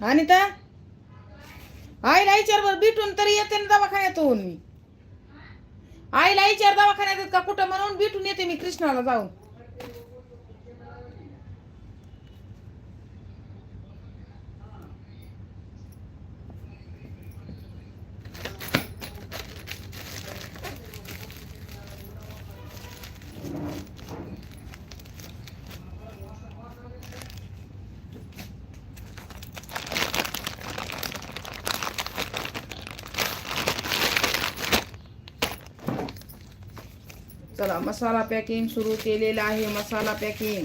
अनिता? आईला विचार बर बिटून तरी येते ना दवाखान्यातून. मी आईला विचार दवाखान्यात का कुठं म्हणून बिटून येते मी कृष्णाला जाऊन चला मसाला पॅकिंग सुरू केलेलं आहे मसाला पॅकिंग.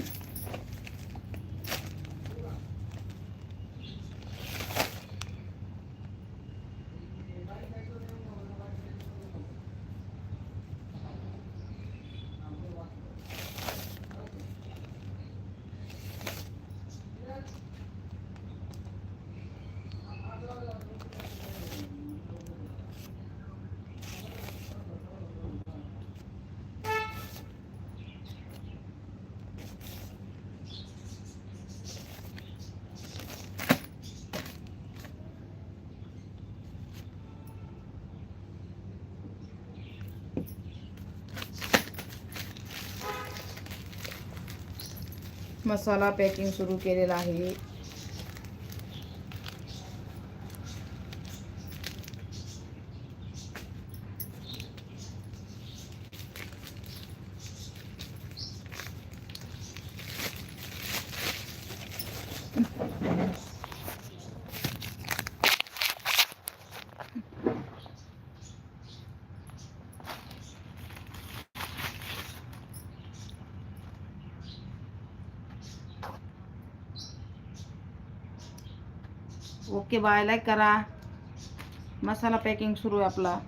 मसाला पॅकिंग सुरू केलेला आहे. ओके बाय लाईक करा. मसाला पॅकिंग सुरू आहे आपला.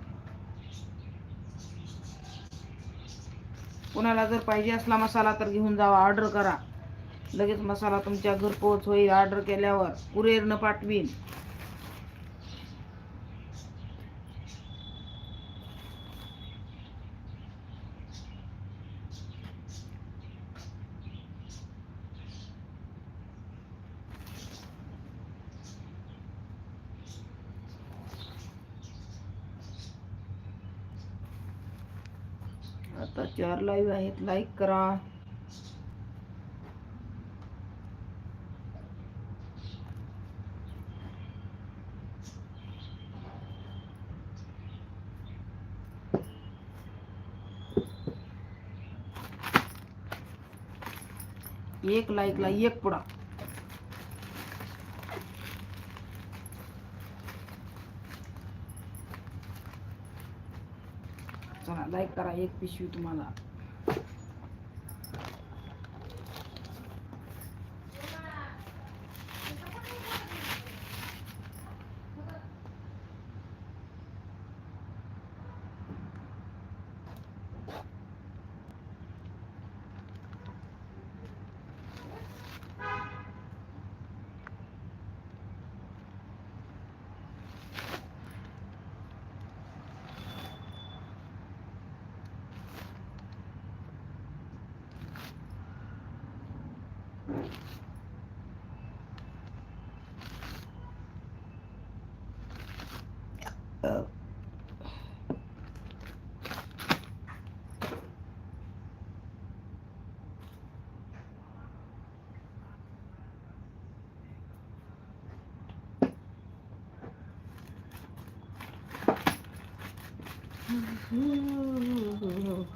कोणाला जर पाहिजे असला मसाला तर घेऊन जावा ऑर्डर करा. लगेच मसाला तुमच्या घरपोच होईल ऑर्डर केल्यावर. कुरिअरनं पाठवीन. आता चार लाईव्ह आहेत. लाईक करा. एक लाईकला एक पुडा लाईक करा एक पिशवी तुम्हाला.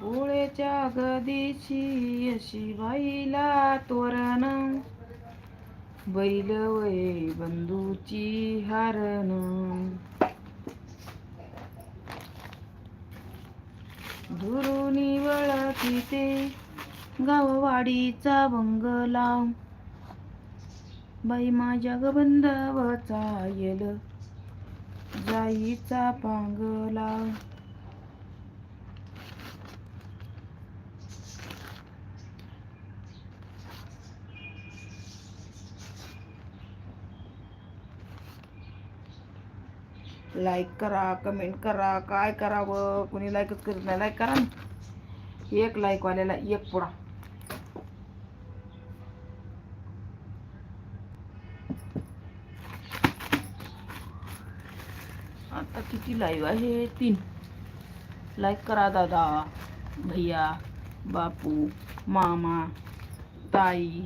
पोळेच्या गदीची अशी बाईला तोरण बैल वय बंधूची हारण. धुरुनी वळती ते गाववाडीचा बंगला. बाई माझ्या गबंधवचा येल जाईचा पांगला. लाईक करा कमेंट करा काय करावं? कोणी लाईकच करत नाही. लाईक करा ना. एक लाईक वाल्याला एक पुडा. आता किती लाईव्ह आहे? तीन. लाईक करा दादा भैया बापू मामा ताई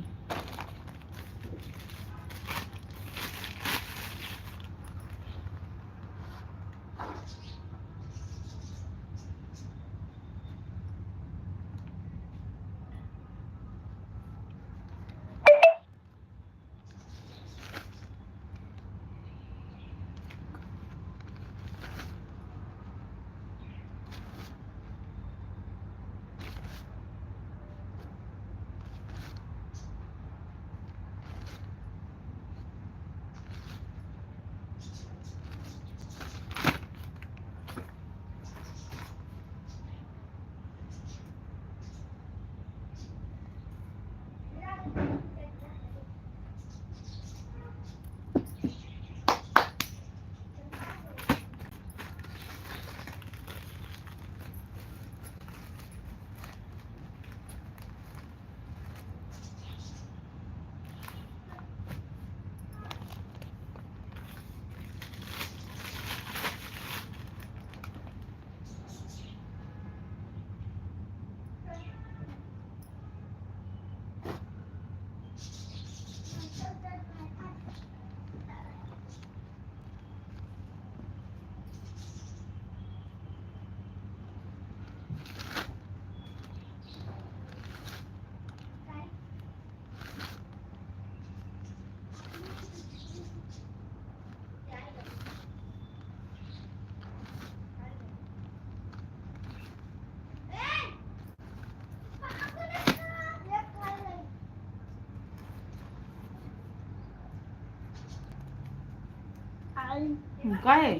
काय?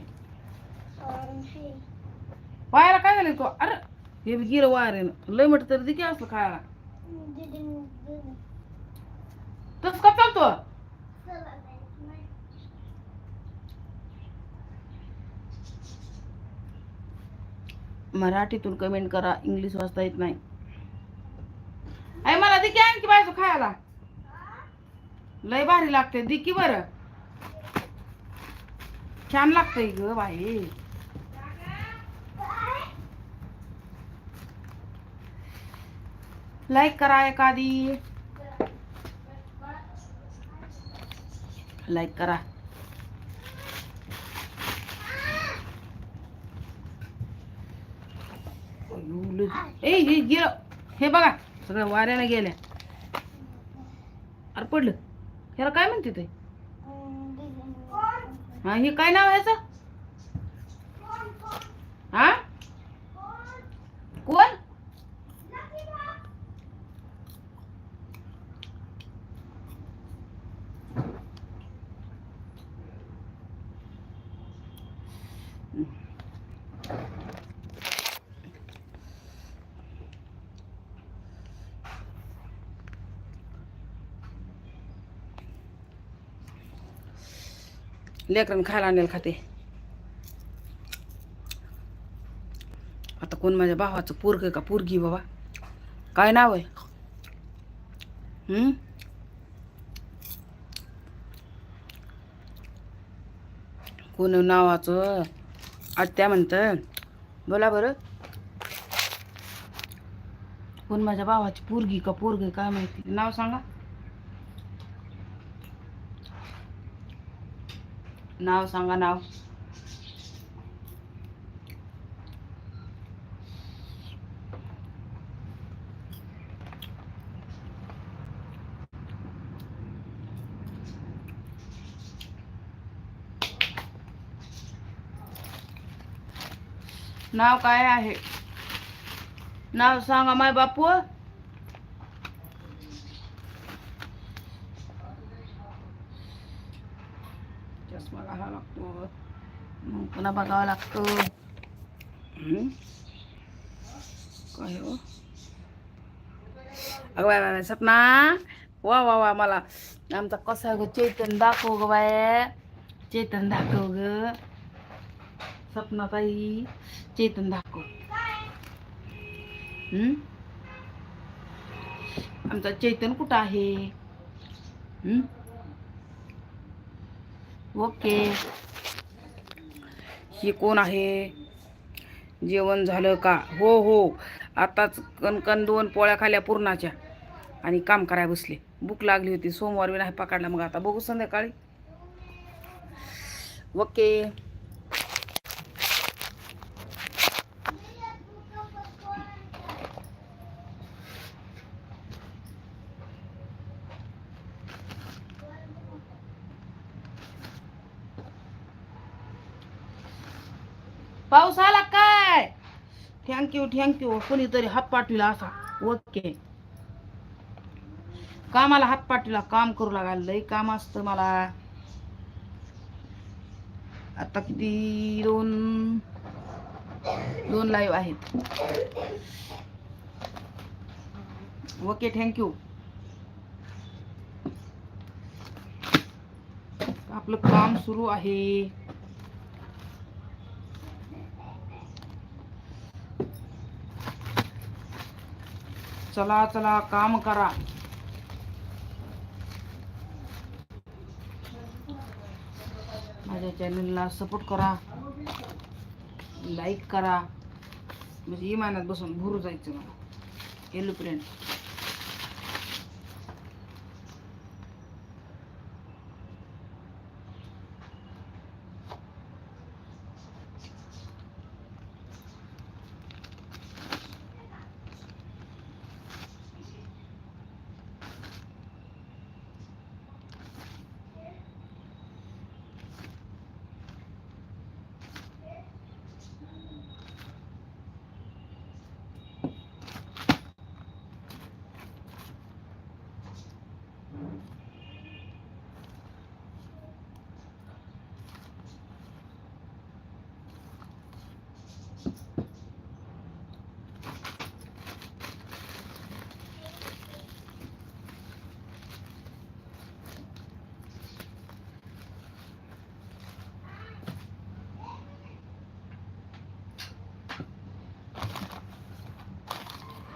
पायाला काय झालं तो अरे हे बी गेलं वाऱ्यानं. लय म्हटलं तरी देखील असलं खायला. तस का चालतो? मराठीतून कमेंट करा इंग्लिश वाचता येत नाही. आई मला दिकी आणखी पाहिजे खायला. लय भारी लागते दिकी बर. छान लागतंय ग बाई. लाईक करा एखादी. लाईक करा. ए हे गेलं. हे बघा सगळं वाऱ्याला गेल्या. अरे पडलं. ह्याला काय म्हणते ते? हा हे काय नाव ह्याचं हा कोण लेकरांना खायला आणलेलं खाते. आता कोण माझ्या भावाचं पोरग का? पोरगी बाबा. काय नाव आहे? हम्म? कोण नावाचं? आत्या म्हणतं. बोला बरं. कोण माझ्या भावाची पोरगी का? पोरग काय माहिती? नाव सांगा. नाव सांगा नाव नाव काय आहे नाव सांगा माय बापू मग बघावं लागतं. लागतो काय हो? अगं सपना. वा वा वा मला आमचा कसा ग? चैतन दाखव ग बाय चैतन दाखव ग. सपना ताई चैतन दाखव. हम्म? आमचा चैतन कुठं आहे? हम्म? ओके. ही कोण आहे? जेवण झालं का? हो हो. आताच कणकण दोन पोळ्या खाल्या पूर्णाच्या. आणि काम करायला बसले. भूक लागली होती. सोमवार बी नाही पकडला. मग आता बघू संध्याकाळी. ओके. पाऊस आला काय? थँक्यू थँक्यू कोणीतरी हात पाठविला असा. ओके कामाला हात पाठविला काम करू लागायला लई काम असतं मला. आता किती दोन दोन लाईव्ह आहेत. ओके थँक्यू आपलं काम सुरू आहे. चला चला काम करा. माझ्या चॅनलला सपोर्ट करा. लाईक करा. म्हणजे इमानात बसून भरू जायचं मला. येलो फ्रेंड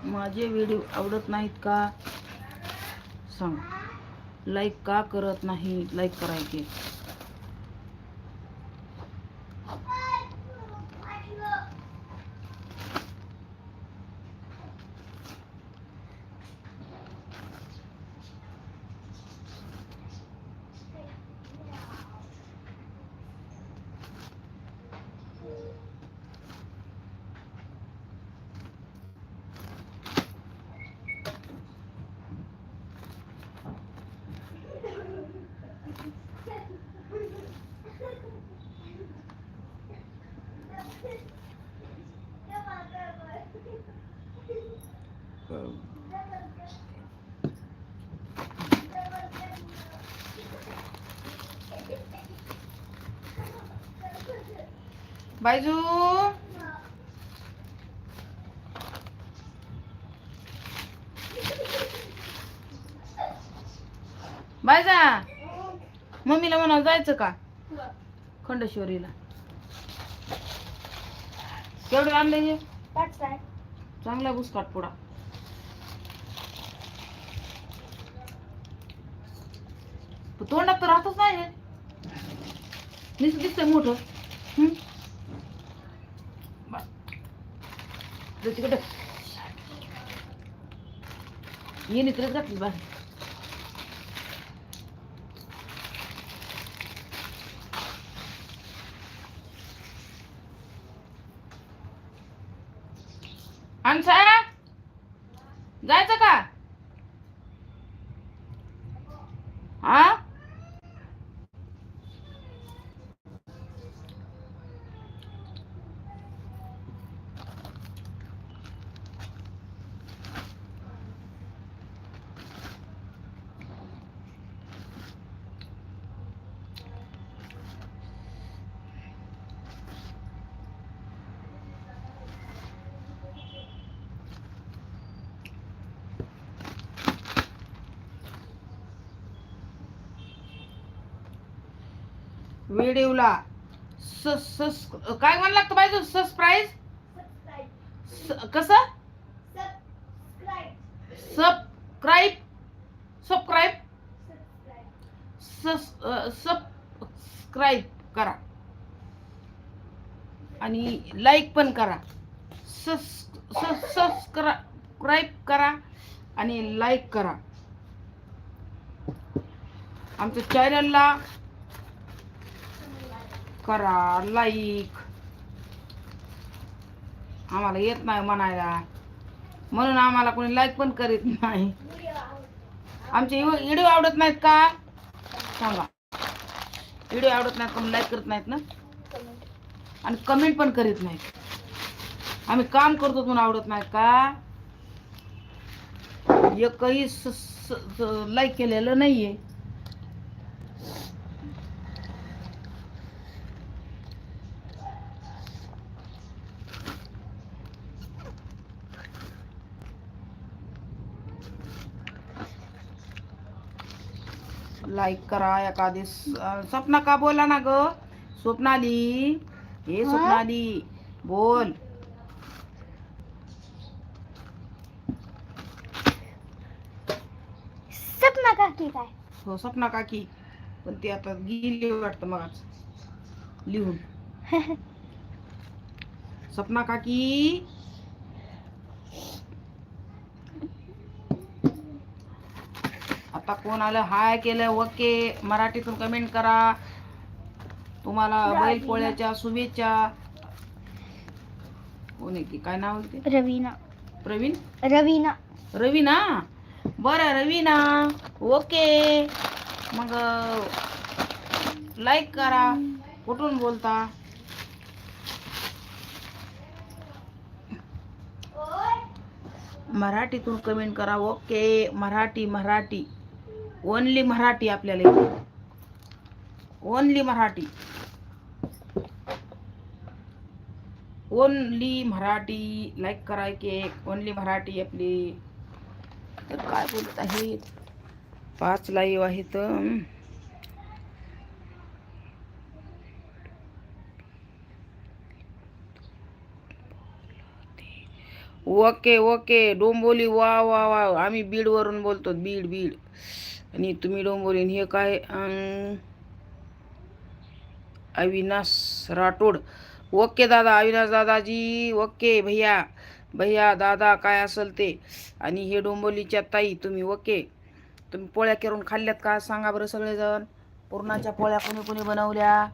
माझे व्हिडिओ आवडत नाहीत का? सांग. लाईक का करत नाही? लाईक करायचे. बायजू. बायजा मम्मीला म्हणा जायचं का? खंडेश्वरीला केवढे आणले हे? चांगला बुसकाट पुडा. तोंडात तर राहतच नाही हे. नुसतं दिसतंय मोठं. तिकडं. ये नित्रच घातली बा आणसा जायचं का हा व्हिडिओला. सस काय म्हणायला लागतं पाहिजे सबस्क्राईब कसं? सबस्क्राईब सबस्क्राईब सबस्क्राईब करा. आणि लाईक पण करा. सबस्क्राईब करा आणि लाईक करा. आमच्या चॅनलला करा लाईक आम्हाला येत नाही म्हणायला. म्हणून आम्हाला कोणी लाईक पण करीत नाही. आमचे व्हिडिओ आवडत नाहीत का? सांगा. व्हिडिओ आवडत नाहीत पण लाईक करत नाहीत ना? आणि कमेंट पण करीत नाहीत. आम्ही काम करतो म्हणून आवडत नाही का? एकही लाईक केलेलं नाहीये. लाईक करा एखादी स्वप्ना का बोला ना ग? स्वप्नाली. हे स्वप्नाली. बोल. सपना काकी काय? हो स्वप्ना काकी पण ती आता गेली वाटतं मगाच. लिहून. स्वप्ना काकी आता कोण आलं? हाय केलं. ओके. मराठीतून कमेंट करा. तुम्हाला बैल पोळ्याच्या शुभेच्छा. कोण आहे की? काय नाव आहे ते? रवीना. प्रवीण? रवीना. रवीना? बरं रवीना. ओके. मग लाईक करा. कुठून बोलता? मराठीतून कमेंट करा. ओके. मराठी मराठी. ओनली मराठी आपल्याला only Marathi. Only Marathi. Like करा एक ओनली मराठी आपली. तर काय बोलत आहेत? पाच लाईव्ह आहेत. Okay okay. डोंबोली वा वा वा. आम्ही बीडवरून बोलतो. बीड बीड. आणि तुम्ही डोंबोरीन हे काय अविनाश राठोड. ओके दादा अविनाश दादाजी ओके भैया भैया दादा काय असेल ते. आणि हे डोंबोलीच्या ताई तुम्ही ओके. तुम्ही पोळ्या करून खाल्ल्यात का? सांगा बरं सगळेजण. पुरणाच्या पोळ्या कोणी कोणी बनवल्या?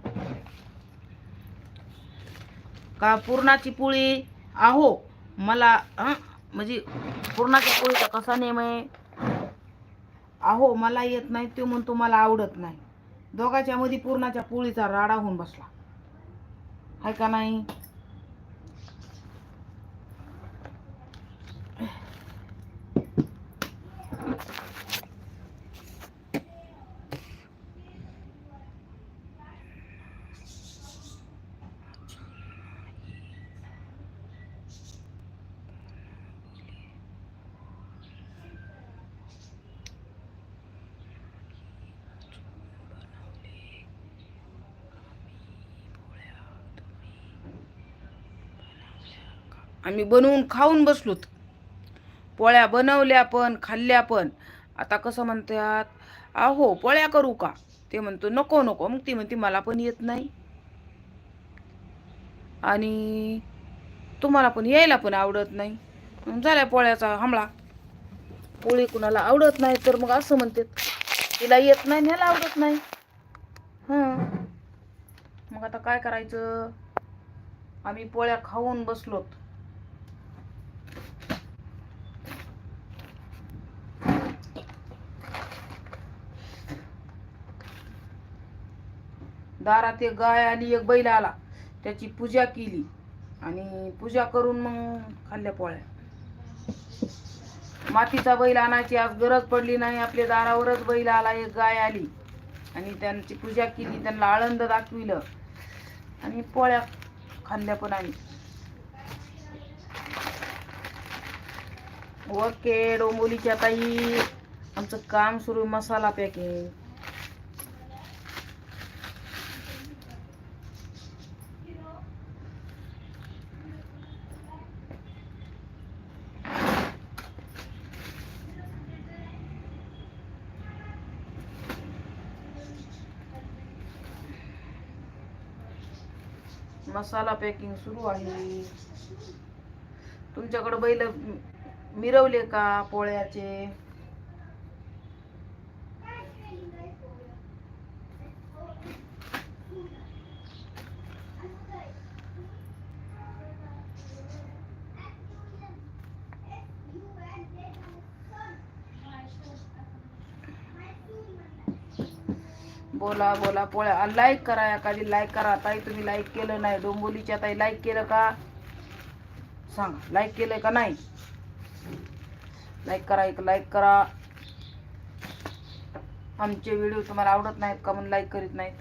का पुरणाची पोळी? आहो मला हं, म्हणजे पुरणाच्या पोळीचा कसा नेम आहे? अहो मला येत नाही ते म्हणून तुम्हाला आवडत नाही. दोघाच्या मध्ये पुरणाच्या पोळीचा राडा होऊन बसला. आहे का नाही? आम्ही बनवून खाऊन बसलोत. पोळ्या बनवल्या पण खाल्ल्या पण. आता कसं म्हणतात अहो पोळ्या करू का? ते म्हणतो नको नको. मग ती म्हणते मला पण येत नाही. आणि तुम्हाला पण यायला पण आवडत नाही. झाल्या पोळ्याचा हमळा पोळी कुणाला आवडत नाही तर मग असं म्हणते तिला येत नाही ह्याला आवडत नाही. हं. मग आता काय करायचं? आम्ही पोळ्या खाऊन बसलोत. दारात एक गाय आली एक बैल आला. त्याची पूजा केली. आणि पूजा करून मग खाल्ल्या पोळ्या. मातीचा बैल आणायची आज गरज पडली नाही. आपल्या दारावरच बैल आला एक गाय आली. आणि त्यांची पूजा केली त्यांना आळंद दाखविलं. आणि पोळ्या खाल्ल्या पण आम्ही. ओके डोंबोलीच्या ताई. आमचं काम सुरू मसाला पॅकिंग. मसाला पॅकिंग सुरू आहे. तुमच्याकडं बैल मिरवले का पोळ्याचे? बोला बोला पोळ्या लाईक करा एखादी लाईक करा. ताई तुम्ही लाईक केलं नाही. डोंबोलीच्या ताई लाईक केलं का? सांग. लाईक केलं का नाही? लाईक करा एक लाईक करा. आमचे व्हिडिओ तुम्हाला आवडत नाहीत का म्हणून लाईक करीत नाहीत?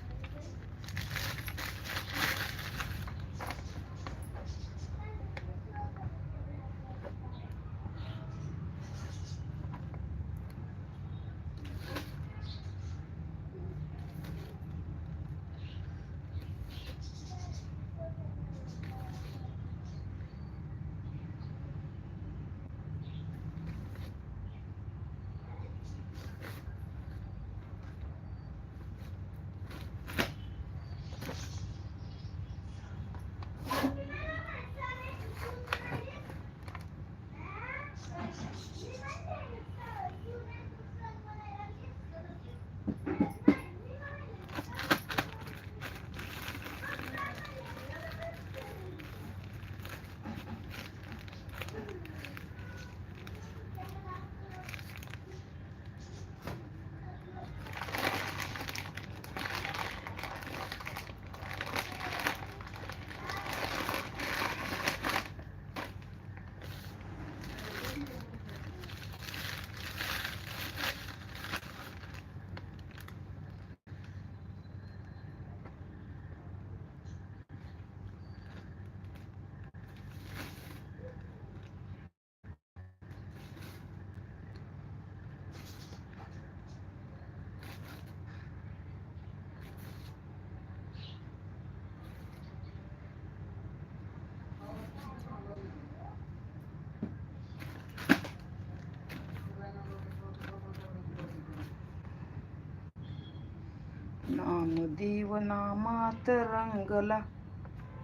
नाम देव नामात रंगला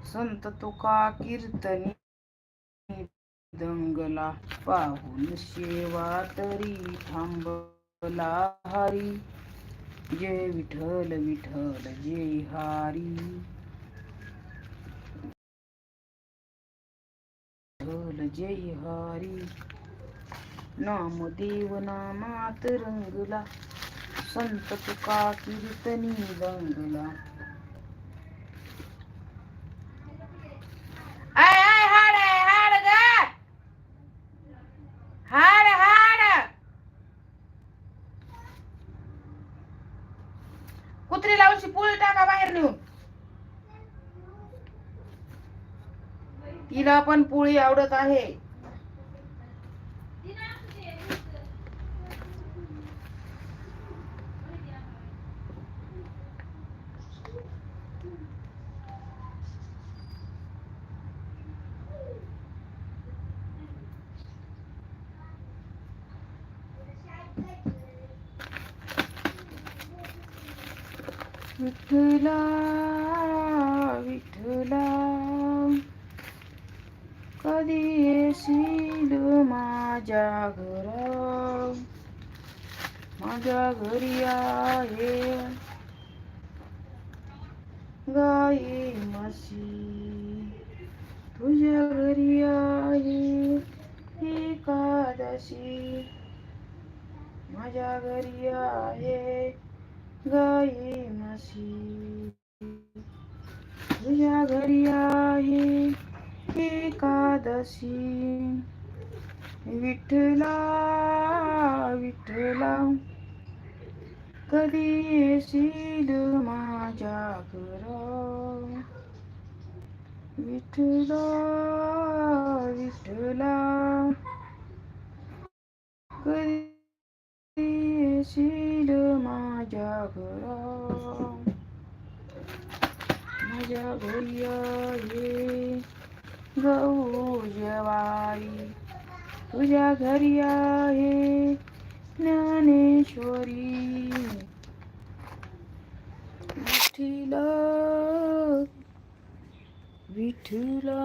संत तुका कीर्तनी दंगला पाहून शेवा तरी थांबला हरी. जय विठल विठल जय हारी. विठल जय हारी. नामदेव नामात रंगला संत तुका कीर्तनी रंगला आय हाड आहे हाड ग. हाड कुत्री लावशी पोळी टाका बाहेर नेऊन. तिला पण पोळी आवडत आहे. विठ्ठला विठ्ठला. कधी येशील माझ्या घरा? माझ्या घरी आहे. गाई म्हशी. तुझ्या घरी आहे एकादशी. माझ्या घरी आहे गाई मासी तुझ्या घरी आहे एकादशी. विठ्ठला विठ्ठला. कधी येशील माझ्या घरा? विठ्ठला विठ्ठला. कधी येशील माझ्या घरा माझ्या घरी आहे गहू जवारी तुझ्या घरी आहे ज्ञानेश्वरी विठ्ठला विठुला